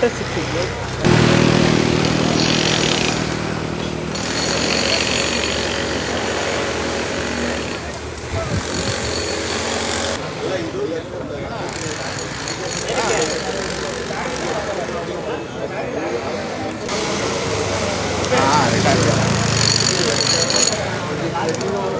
Parece que Ah. É.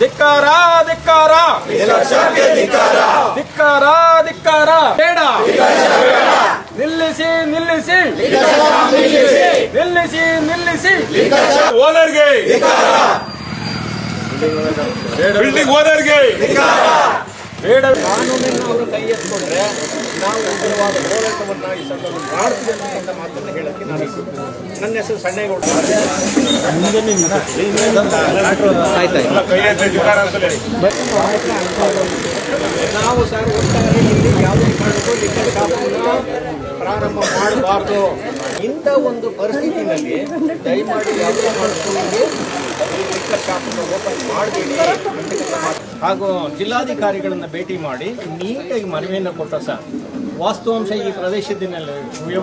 ಧಿಕ್ಕಾರ ಧಿಕ್ಕಾರ. ಧಿಕ್ಕಾರ. ಧಿಕ್ಕಾರ ಬೇಡ. ನಿಲ್ಲಿಸಿ ನಿಲ್ಲಿಸಿ. ನಿಲ್ಲಿಸಿ ನಿಲ್ಲಿಸಿ. ಓನರ್ಗೆ. ಬಿಲ್ಡಿಂಗ್ ಓನರ್ಗೆ ಬೇಡ. ಕಾನೂನನ್ನು ಅವರು ಕೈ ಎತ್ಕೊಂಡ್ರೆ ನಾವು ಉಗ್ರವಾದ ಹೋರಾಟವನ್ನು ಈ ಸಂದರ್ಭದಲ್ಲಿ ಮಾಡ್ತೀವಿ ಅನ್ನೋ ಮಾತನ್ನು ಹೇಳಕ್ಕೆ ನಾನು. ನನ್ನ ಹೆಸರು ಸಣ್ಣೇಗೌಡ. ನಾವು ಸರ್ ಒಟ್ಟಾರೆ ಇಲ್ಲಿ ಯಾವುದೇ ಕಾರಣಕ್ಕೂ ಲಿಕ್ಕರ್ ಶಾಪನ್ನು ಪ್ರಾರಂಭ ಮಾಡಬಾರ್ದು ಇಂಥ ಒಂದು ಪರಿಸ್ಥಿತಿನಲ್ಲಿ ದಯಮಾಡಿ ಯಾವುದೇ ಕಾರಣಕ್ಕೂ ಇಲ್ಲಿ ಲಿಕ್ಕರ್ ಶಾಪನ್ನು ಓಪನ್ ಮಾಡಬೇಡಿ. ಹಾಗೂ ಜಿಲ್ಲಾಧಿಕಾರಿಗಳನ್ನು ಭೇಟಿ ಮಾಡಿ ನೀಟಾಗಿ ಮನವಿಯನ್ನು ಕೊಟ್ಟ ಸರ್ ವಾಸ್ತವಾಂಶ ಈ ಪ್ರದೇಶದಲ್ಲಿ